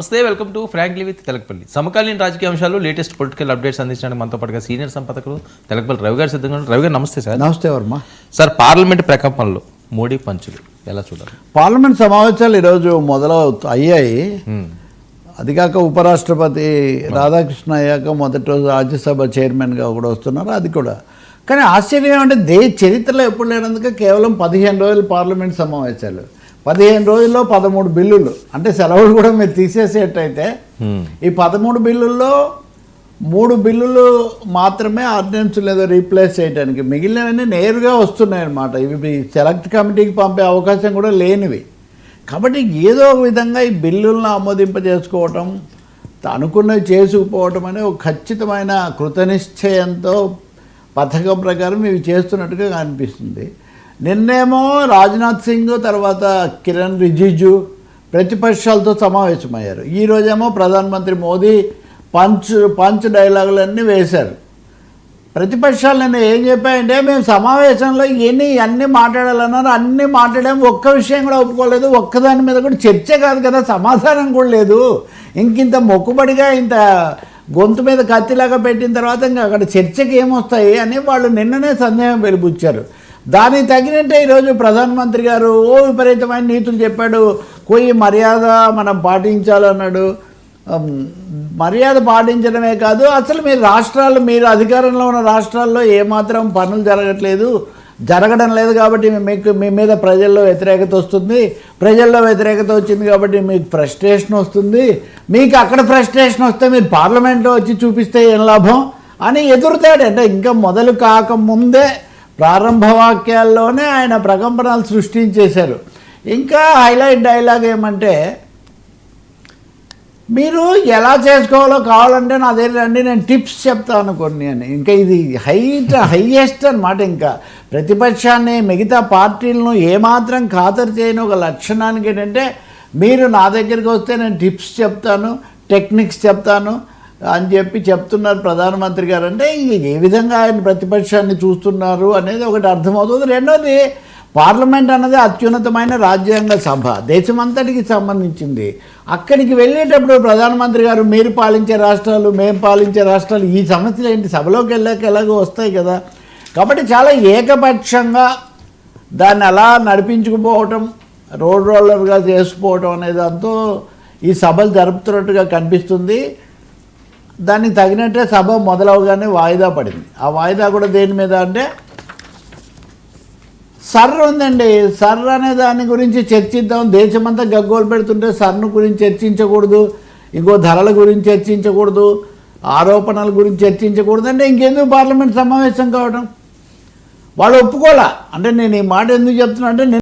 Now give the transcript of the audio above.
Namaste welcome to frankly with Telakapalli. సమకాలీన రాజకీయ అంశాలు లేటెస్ట్ పొలిటికల్ అప్డేట్స్ అందించడానికి మనతో పాటుగా సీనియర్ సంపాదకులు తెలకపల్లి రవి గారు సిద్ధంగా. రవి గారు namaste sir. Namaste Varma. Sir parliament ప్రకంపనలో Modi పంచులు ఎలా చూడాలి? పార్లమెంట్ సమావేశాలు ఈరోజు మొదలవు అయ్యాయి. అది కాక ఉపరాష్ట్రపతి రాధాకృష్ణ అయ్యాక మొదటి రోజు రాజ్యసభ చైర్మన్గా కూడా వస్తున్నారు అది కూడా. కానీ ఆశ్చర్యం ఏమంటే దే చరిత్రలో ఎప్పుడు లేనందుకు కేవలం పదిహేను రోజులు పార్లమెంట్ సమావేశాలు. పదిహేను రోజుల్లో పదమూడు బిల్లులు. అంటే సెలవులు కూడా మీరు తీసేసేటైతే. ఈ పదమూడు బిల్లుల్లో మూడు బిల్లులు మాత్రమే ఆర్డినెన్స్ లేదో రీప్లేస్ చేయడానికి మిగిలినవన్నీ నేరుగా వస్తున్నాయి అన్నమాట ఇవి సెలెక్ట్ కమిటీకి పంపే అవకాశం కూడా లేనివి. కాబట్టి ఏదో ఒక విధంగా ఈ బిల్లులను ఆమోదింపజేసుకోవటం అనుకున్నవి చేసుకుపోవటం అనే ఒక ఖచ్చితమైన కృతనిశ్చయంతో పథకం ప్రకారం ఇవి చేస్తున్నట్టుగా అనిపిస్తుంది. నిన్నేమో రాజ్నాథ్ సింగ్ తర్వాత కిరణ్ రిజిజు ప్రతిపక్షాలతో సమావేశమయ్యారు. ఈ రోజేమో ప్రధానమంత్రి మోదీ పంచ్ పంచ్ డైలాగులన్నీ వేశారు. ప్రతిపక్షాలు నేను ఏం చెప్పాయంటే మేము సమావేశంలో ఎన్ని అన్ని మాట్లాడాలన్నారు అన్ని మాట్లాడాము ఒక్క విషయం కూడా ఒప్పుకోలేదు ఒక్కదాని మీద కూడా చర్చ కాదు కదా సమాధానం కూడా లేదు. ఇంకింత మొక్కుబడిగా ఇంత గొంతు మీద కత్తిలాగా పెట్టిన తర్వాత ఇంకా అక్కడ చర్చకి ఏమొస్తాయి అని వాళ్ళు నిన్ననే సందేహం వెలిబుచ్చారు. దానికి తగినట్టే ఈరోజు ప్రధానమంత్రి గారు ఓ విపరీతమైన నీతులు చెప్పాడు. కొయ్యి మర్యాద మనం పాటించాలన్నాడు. మర్యాద పాటించడమే కాదు అసలు మీరు రాష్ట్రాలు మీరు అధికారంలో ఉన్న రాష్ట్రాల్లో ఏమాత్రం పనులు జరగట్లేదు. జరగడం లేదు కాబట్టి మీకు మీ మీద ప్రజల్లో వ్యతిరేకత వస్తుంది. ప్రజల్లో వ్యతిరేకత వచ్చింది కాబట్టి మీకు ఫ్రస్ట్రేషన్ వస్తుంది. మీకు అక్కడ ఫ్రస్ట్రేషన్ వస్తే మీరు పార్లమెంట్లో వచ్చి చూపిస్తే ఏం లాభం? అని ఎదురుతాడు అంటే ఇంకా మొదలు కాకముందే ప్రారంభ వాక్యాల్లోనే ఆయన ప్రకంపనలు సృష్టించేశారు. ఇంకా హైలైట్ డైలాగ్ ఏమంటే మీరు ఎలా చేసుకోవాలో కావాలంటే నా దగ్గర అండి నేను టిప్స్ చెప్తాను కొన్ని అని. ఇంకా ఇది హైట్ హైయెస్ట్ అనమాట ఇంకా. ప్రతిపక్షాన్ని మిగతా పార్టీలను ఏమాత్రం ఖాతరు చేయని ఒక లక్షణానికి ఏంటంటే మీరు నా దగ్గరికి వస్తే నేను టిప్స్ చెప్తాను టెక్నిక్స్ చెప్తాను అని చెప్పి చెప్తున్నారు ప్రధానమంత్రి గారు. అంటే ఇంక ఏ విధంగా ఆయన ప్రతిపక్షాన్ని చూస్తున్నారు అనేది ఒకటి అర్థమవుతుంది. రెండోది పార్లమెంట్ అన్నది అత్యున్నతమైన రాజ్యాంగ సభ. దేశమంతటికి సంబంధించింది. అక్కడికి వెళ్ళేటప్పుడు ప్రధానమంత్రి గారు మీరు పాలించే రాష్ట్రాలు మేము పాలించే రాష్ట్రాలు ఈ సమస్యలు ఏంటి? సభలోకి వెళ్ళాక ఎలాగో వస్తాయి కదా. కాబట్టి చాలా ఏకపక్షంగా దాన్ని అలా నడిపించుకుపోవటం రోడ్ రోలర్గా చేసుకుపోవటం అనే దాంతో ఈ సభలు జరుపుతున్నట్టుగా కనిపిస్తుంది. దానికి తగినట్టే సభ మొదలవగానే వాయిదా పడింది. ఆ వాయిదా కూడా దేని మీద అంటే సర్ ఉందండి. సర్ అనే దాని గురించి చర్చిద్దాం. దేశమంతా గగ్గోలు పెడుతుంటే సర్ను గురించి చర్చించకూడదు ఇంకో ధరల గురించి చర్చించకూడదు ఆరోపణల గురించి చర్చించకూడదు అంటే ఇంకెందుకు పార్లమెంట్ సమావేశం కావడం వాళ్ళు ఒప్పుకోలే. అంటే నేను ఈ మాట ఎందుకు చెప్తున్నా అంటే